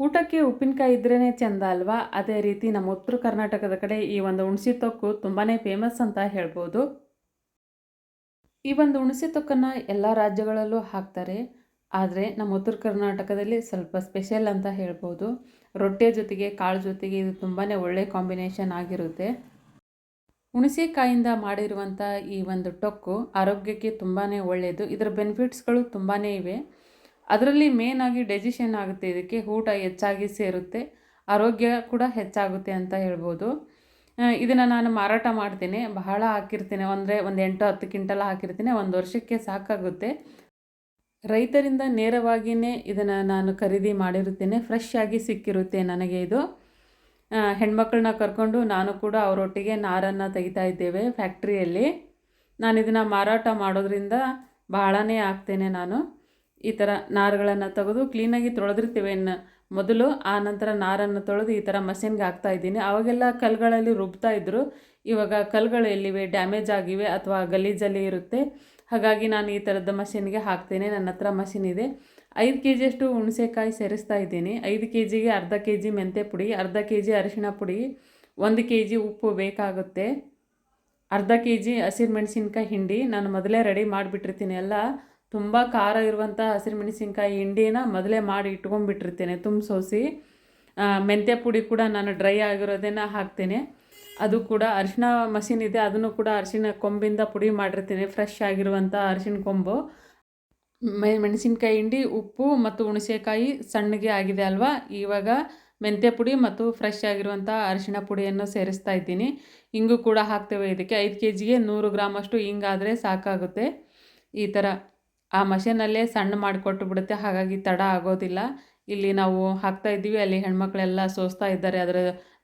ಊಟಕ್ಕೆ ಉಪ್ಪಿನಕಾಯಿ ಇದ್ರೇ ಚೆಂದ ಅಲ್ವಾ? ಅದೇ ರೀತಿ ನಮ್ಮ ಉತ್ತರ ಕರ್ನಾಟಕದ ಕಡೆ ಈ ಒಂದು ಹುಣಸೆ ತೊಕ್ಕು ತುಂಬಾ ಫೇಮಸ್ ಅಂತ ಹೇಳ್ಬೋದು. ಈ ಒಂದು ಹುಣಸೆ ತೊಕ್ಕನ್ನು ಎಲ್ಲ ರಾಜ್ಯಗಳಲ್ಲೂ ಹಾಕ್ತಾರೆ. ಆದರೆ ನಮ್ಮ ಉತ್ತರ ಕರ್ನಾಟಕದಲ್ಲಿ ಸ್ವಲ್ಪ ಸ್ಪೆಷಲ್ ಅಂತ ಹೇಳ್ಬೋದು. ರೊಟ್ಟೆ ಜೊತೆಗೆ ಕಾಳು ಜೊತೆಗೆ ಇದು ತುಂಬಾ ಒಳ್ಳೆ ಕಾಂಬಿನೇಷನ್ ಆಗಿರುತ್ತೆ. ಹುಣಸೆಕಾಯಿಂದ ಮಾಡಿರುವಂಥ ಈ ಒಂದು ಟೊಕ್ಕು ಆರೋಗ್ಯಕ್ಕೆ ತುಂಬಾ ಒಳ್ಳೆಯದು ಇದರ ಬೆನಿಫಿಟ್ಸ್ಗಳು ತುಂಬಾ ಇವೆ. ಅದರಲ್ಲಿ ಮೇನ್ ಆಗಿ ಡೈಜೆಷನ್ ಆಗುತ್ತೆ, ಇದಕ್ಕೆ ಊಟ ಹೆಚ್ಚಾಗಿ ಸೇರುತ್ತೆ, ಆರೋಗ್ಯ ಕೂಡ ಹೆಚ್ಚಾಗುತ್ತೆ ಅಂತ ಹೇಳ್ಬೋದು. ಇದನ್ನು ನಾನು ಮಾರಾಟ ಮಾಡ್ತೀನಿ, ಬಹಳ ಹಾಕಿರ್ತೀನಿ ಅಂದರೆ ಒಂದು ಎಂಟು ಹತ್ತು ಕ್ವಿಂಟಲ್ ಹಾಕಿರ್ತೀನಿ, ಒಂದು ವರ್ಷಕ್ಕೆ ಸಾಕಾಗುತ್ತೆ. ರೈತರಿಂದ ನೇರವಾಗಿಯೇ ಇದನ್ನು ನಾನು ಖರೀದಿ ಮಾಡಿರುತ್ತೇನೆ ಫ್ರೆಶ್ ಆಗಿ ಸಿಕ್ಕಿರುತ್ತೆ ನನಗೆ ಇದು. ಹೆಣ್ಮಕ್ಳನ್ನ ಕರ್ಕೊಂಡು ನಾನು ಕೂಡ ಅವರೊಟ್ಟಿಗೆ ನಾರನ್ನು ತೆಗಿತಾ ಇದ್ದೇವೆ ಫ್ಯಾಕ್ಟ್ರಿಯಲ್ಲಿ ನಾನು ಇದನ್ನು ಮಾರಾಟ ಮಾಡೋದ್ರಿಂದ ಬಹಳನೇ ಆಗ್ತೇನೆ ನಾನು. ಈ ಥರ ನಾರುಗಳನ್ನು ತೆಗೆದು ಕ್ಲೀನಾಗಿ ತೊಳೆದಿರ್ತೀವಿ ಮೊದಲು ಆ ನಂತರ ನಾರನ್ನು ತೊಳೆದು ಈ ಥರ ಮಷಿನ್ಗೆ ಹಾಕ್ತಾ ಇದ್ದೀನಿ. ಅವಾಗೆಲ್ಲ ಕಲ್ಗಳಲ್ಲಿ ರುಬ್ತಾ ಇದ್ದರು ಇವಾಗ ಕಲ್ಗಳು ಎಲ್ಲಿವೆ? ಡ್ಯಾಮೇಜ್ ಆಗಿವೆ ಅಥವಾ ಗಲೀಜಲ್ಲಿ ಇರುತ್ತೆ. ಹಾಗಾಗಿ ನಾನು ಈ ಥರದ ಮಷಿನ್ಗೆ ಹಾಕ್ತೇನೆ. ನನ್ನ ಹತ್ರ ಮಷಿನ್ ಇದೆ. ಐದು ಕೆ ಜಿಯಷ್ಟು ಹುಣಸೆಕಾಯಿ ಸೇರಿಸ್ತಾ ಇದ್ದೀನಿ. ಐದು ಕೆ ಜಿಗೆ ಅರ್ಧ ಕೆ ಜಿ ಮೆಂತೆ ಪುಡಿ, ಅರ್ಧ ಕೆ ಜಿ ಅರಿಶಿಣ ಪುಡಿ, ಒಂದು ಕೆ ಜಿ ಉಪ್ಪು ಬೇಕಾಗುತ್ತೆ. ಅರ್ಧ ಕೆ ಜಿ ಹಸಿರು ಮೆಣಸಿನ್ಕಾಯಿ ಹಿಂಡಿ ನಾನು ಮೊದಲೇ ರೆಡಿ ಮಾಡಿಬಿಟ್ಟಿರ್ತೀನಿ. ಎಲ್ಲ ತುಂಬ ಖಾರ ಇರುವಂಥ ಹಸಿರು ಮೆಣಸಿನ್ಕಾಯಿ ಹಿಂಡಿನ ಮೊದಲೇ ಮಾಡಿ ಇಟ್ಕೊಂಡ್ಬಿಟ್ಟಿರ್ತೇನೆ ತುಂಬ ಸೋಸಿ ಮೆಂತ್ಯ ಪುಡಿ ಕೂಡ ನಾನು ಡ್ರೈ ಆಗಿರೋದನ್ನು ಹಾಕ್ತೇನೆ. ಅದು ಕೂಡ ಅರಿಶಿನ ಮಷಿನ್ ಇದೆ, ಅದನ್ನು ಕೂಡ ಅರಿಶಿನ ಕೊಂಬಿಂದ ಪುಡಿ ಮಾಡಿರ್ತೀನಿ ಫ್ರೆಶ್ ಆಗಿರುವಂಥ ಅರಿಶಿನ ಕೊಂಬು. ಮೆ, ಮೆಣಸಿನ್ಕಾಯಿ ಹಿಂಡಿ, ಉಪ್ಪು ಮತ್ತು ಹುಣಸೆಕಾಯಿ ಸಣ್ಣಗೆ ಆಗಿದೆ ಅಲ್ವಾ? ಇವಾಗ ಮೆಂತ್ಯ ಪುಡಿ ಮತ್ತು ಫ್ರೆಶ್ ಆಗಿರುವಂಥ ಅರಿಶಿಣ ಪುಡಿಯನ್ನು ಸೇರಿಸ್ತಾ ಇದ್ದೀನಿ. ಹಿಂಗು ಕೂಡ ಹಾಕ್ತೇವೆ ಇದಕ್ಕೆ. ಐದು ಕೆ ಜಿಗೆ ನೂರು ಗ್ರಾಮಷ್ಟು ಹಿಂಗಾದರೆ ಸಾಕಾಗುತ್ತೆ. ಈ ಥರ ಆ ಮಷೀನಲ್ಲೇ ಸಣ್ಣ ಮಾಡಿಕೊಟ್ಟು ಬಿಡುತ್ತೆ. ಹಾಗಾಗಿ ತಡ ಆಗೋದಿಲ್ಲ. ಇಲ್ಲಿ ನಾವು ಹಾಕ್ತಾ ಇದ್ದೀವಿ. ಅಲ್ಲಿ ಹೆಣ್ಮಕ್ಳೆಲ್ಲ ಸೋಸ್ತಾ ಇದ್ದಾರೆ. ಅದರ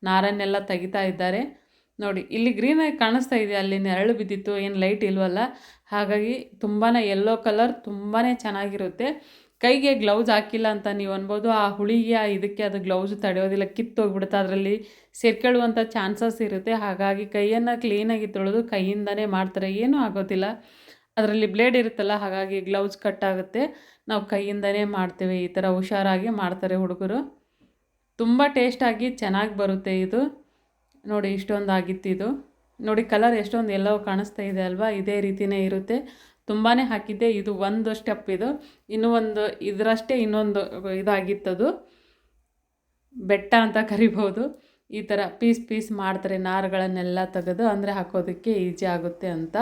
ನಾರನ್ನೆಲ್ಲ ತೆಗಿತಾ ಇದ್ದಾರೆ. ನೋಡಿ, ಇಲ್ಲಿ ಗ್ರೀನಾಗಿ ಕಾಣಿಸ್ತಾ ಇದೆ. ಅಲ್ಲಿ ನೆರಳು ಬಿದ್ದಿತ್ತು. ಏನು ಲೈಟ್ ಇಲ್ವಲ್ಲ. ಹಾಗಾಗಿ ತುಂಬಾ ಯೆಲ್ಲೋ ಕಲರ್ ತುಂಬಾ ಚೆನ್ನಾಗಿರುತ್ತೆ. ಕೈಗೆ ಗ್ಲೌಸ್ ಹಾಕಿಲ್ಲ ಅಂತ ನೀವು ಅನ್ಬೋದು. ಆ ಹುಳಿಗೆ ಇದಕ್ಕೆ ಅದು ಗ್ಲೌಸ್ ತಡೆಯೋದಿಲ್ಲ. ಕಿತ್ತೋಗ್ಬಿಡುತ್ತೆ ಅದರಲ್ಲಿ ಸೇರ್ಕೊಳ್ಳುವಂಥ ಚಾನ್ಸಸ್ ಇರುತ್ತೆ. ಹಾಗಾಗಿ ಕೈಯನ್ನು ಕ್ಲೀನಾಗಿ ತೊಳೆದು ಕೈಯಿಂದನೇ ಮಾಡ್ತಾರೆ. ಏನೂ ಆಗೋದಿಲ್ಲ. ಅದರಲ್ಲಿ ಬ್ಲೇಡ್ ಇರುತ್ತಲ್ಲ, ಹಾಗಾಗಿ ಗ್ಲೌಸ್ ಕಟ್ ಆಗುತ್ತೆ. ನಾವು ಕೈಯಿಂದನೇ ಮಾಡ್ತೇವೆ, ಈ ಥರ ಹುಷಾರಾಗಿ ಮಾಡ್ತಾರೆ ಹುಡುಗರು. ತುಂಬ ಟೇಸ್ಟಾಗಿ ಚೆನ್ನಾಗಿ ಬರುತ್ತೆ ಇದು. ನೋಡಿ ಇಷ್ಟೊಂದು ಆಗಿತ್ತು ಇದು. ನೋಡಿ ಕಲರ್ ಎಷ್ಟೊಂದು ಎಲ್ಲೋ ಕಾಣಿಸ್ತಾ ಇದೆ ಅಲ್ವಾ? ಇದೇ ರೀತಿಯೇ ಇರುತ್ತೆ. ತುಂಬಾ ಹಾಕಿದ್ದೆ, ಇದು ಒಂದು ಸ್ಟೆಪ್ ಇದು. ಇನ್ನೂ ಒಂದು, ಇದರಷ್ಟೇ ಇನ್ನೊಂದು ಇದಾಗಿತ್ತದು ಬೆಟ್ಟ ಅಂತ ಕರಿಬೋದು. ಈ ಥರ ಪೀಸ್ ಪೀಸ್ ಮಾಡ್ತಾರೆ, ನಾರುಗಳನ್ನೆಲ್ಲ ತೆಗೆದು, ಅಂದರೆ ಹಾಕೋದಕ್ಕೆ ಈಜಿ ಆಗುತ್ತೆ ಅಂತ.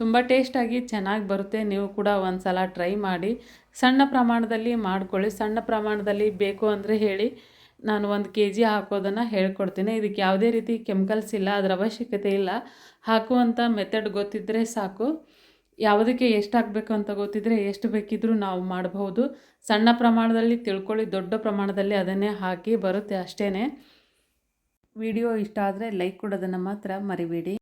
ತುಂಬ ಟೇಸ್ಟಾಗಿ ಚೆನ್ನಾಗಿ ಬರುತ್ತೆ. ನೀವು ಕೂಡ ಒಂದು ಸಲ ಟ್ರೈ ಮಾಡಿ. ಸಣ್ಣ ಪ್ರಮಾಣದಲ್ಲಿ ಮಾಡ್ಕೊಳ್ಳಿ. ಸಣ್ಣ ಪ್ರಮಾಣದಲ್ಲಿ ಬೇಕು ಅಂದರೆ ಹೇಳಿ ನಾನು ಒಂದು ಕೆ ಜಿ ಹಾಕೋದನ್ನು ಹೇಳ್ಕೊಡ್ತೀನಿ. ಇದಕ್ಕೆ ಯಾವುದೇ ರೀತಿ ಕೆಮಿಕಲ್ಸ್ ಇಲ್ಲ, ಅದರ ಅವಶ್ಯಕತೆ ಇಲ್ಲ. ಹಾಕುವಂಥ ಮೆಥಡ್ ಗೊತ್ತಿದ್ದರೆ ಸಾಕು. ಯಾವುದಕ್ಕೆ ಎಷ್ಟು ಹಾಕಬೇಕು ಅಂತ ಗೊತ್ತಿದ್ದರೆ ಎಷ್ಟು ಬೇಕಿದ್ರೂ ನಾವು ಮಾಡಬಹುದು. ಸಣ್ಣ ಪ್ರಮಾಣದಲ್ಲಿ ತಿಳ್ಕೊಳ್ಳಿ, ದೊಡ್ಡ ಪ್ರಮಾಣದಲ್ಲಿ ಅದನ್ನೇ ಹಾಕಿ ಬರುತ್ತೆ ಅಷ್ಟೇ ವಿಡಿಯೋ ಇಷ್ಟ ಆದರೆ ಲೈಕ್ ಕೊಡೋದನ್ನು ಮಾತ್ರ ಮರಿಬೇಡಿ.